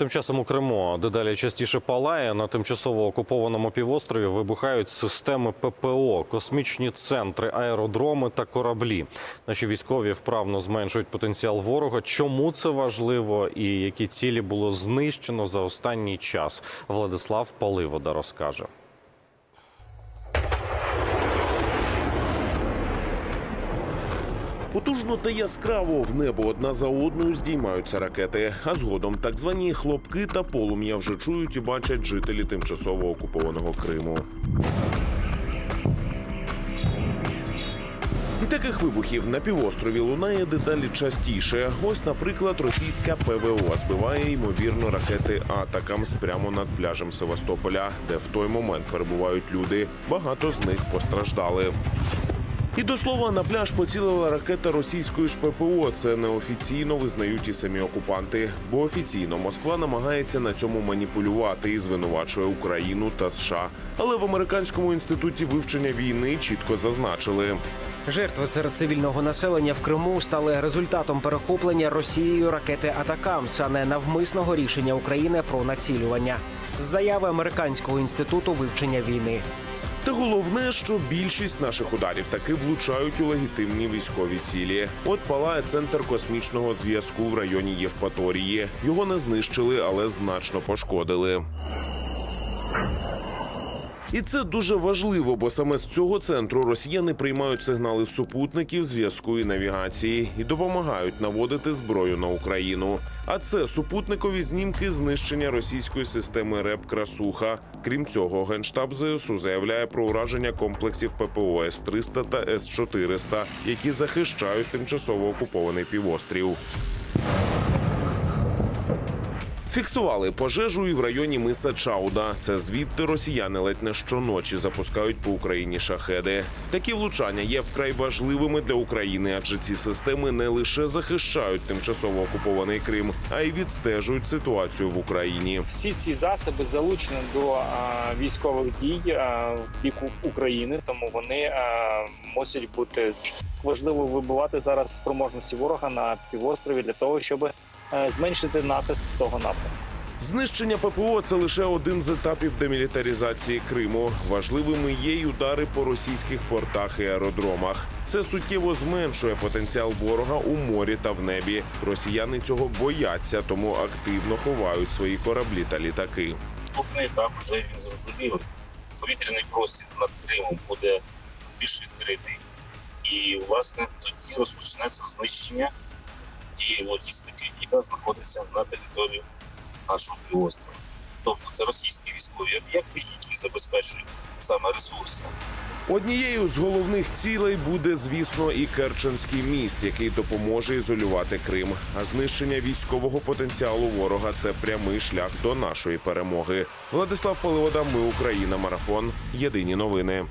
Тим часом у Криму дедалі частіше палає на тимчасово окупованому півострові вибухають системи ППО, космічні центри, аеродроми та кораблі. Наші військові вправно зменшують потенціал ворога. Чому це важливо і які цілі було знищено за останній час? Владислав Паливода розкаже. Потужно та яскраво в небо одна за одною здіймаються ракети. А згодом так звані хлопки та полум'я вже чують і бачать жителі тимчасово окупованого Криму. І таких вибухів на півострові лунає дедалі частіше. Ось, наприклад, російська ПВО збиває ймовірно ракети Атакамс прямо над пляжем Севастополя, де в той момент перебувають люди. Багато з них постраждали. І до слова, на пляж поцілила ракета російської ж ППО. Це неофіційно визнають і самі окупанти. Бо офіційно Москва намагається на цьому маніпулювати і звинувачує Україну та США. Але в американському інституті вивчення війни чітко зазначили. Жертви серед цивільного населення в Криму стали результатом перехоплення Росією ракети Атакамс, а не навмисного рішення України про націлювання. Заяви американського інституту вивчення війни. Та головне, що більшість наших ударів таки влучають у легітимні військові цілі. От палає центр космічного зв'язку в районі Євпаторії. Його не знищили, але значно пошкодили. І це дуже важливо, бо саме з цього центру росіяни приймають сигнали супутників, зв'язку і навігації і допомагають наводити зброю на Україну. А це супутникові знімки знищення російської системи РЕП Красуха. Крім цього, генштаб ЗСУ заявляє про ураження комплексів ППО С-300 та С-400, які захищають тимчасово окупований півострів. Фіксували пожежу і в районі миса Чауда. Це звідти росіяни ледь не щоночі запускають по Україні шахеди. Такі влучання є вкрай важливими для України, адже ці системи не лише захищають тимчасово окупований Крим, а й відстежують ситуацію в Україні. всі ці засоби залучені до військових дій в бік України, тому вони мусять бути важливо вибивати зараз спроможності ворога на півострові для того, щоб зменшити натиск з того напрямку. Знищення ППО це лише один з етапів демілітаризації Криму. Важливими є й удари по російських портах і аеродромах. Це суттєво зменшує потенціал ворога у морі та в небі. Росіяни цього бояться, тому активно ховають свої кораблі та літаки. наступний етап вже він зрозумілий. Повітряний простір над Кримом буде більш відкритий. І, власне, тоді розпочнеться знищення тієї логістики, яка знаходиться на території нашого півострова. Тобто це російські військові об'єкти, які забезпечують саме ресурси. Однією з головних цілей буде, звісно, і Керченський міст, який допоможе ізолювати Крим. А знищення військового потенціалу ворога це прямий шлях до нашої перемоги. Владислав Поливода, ми Україна, марафон. Єдині новини.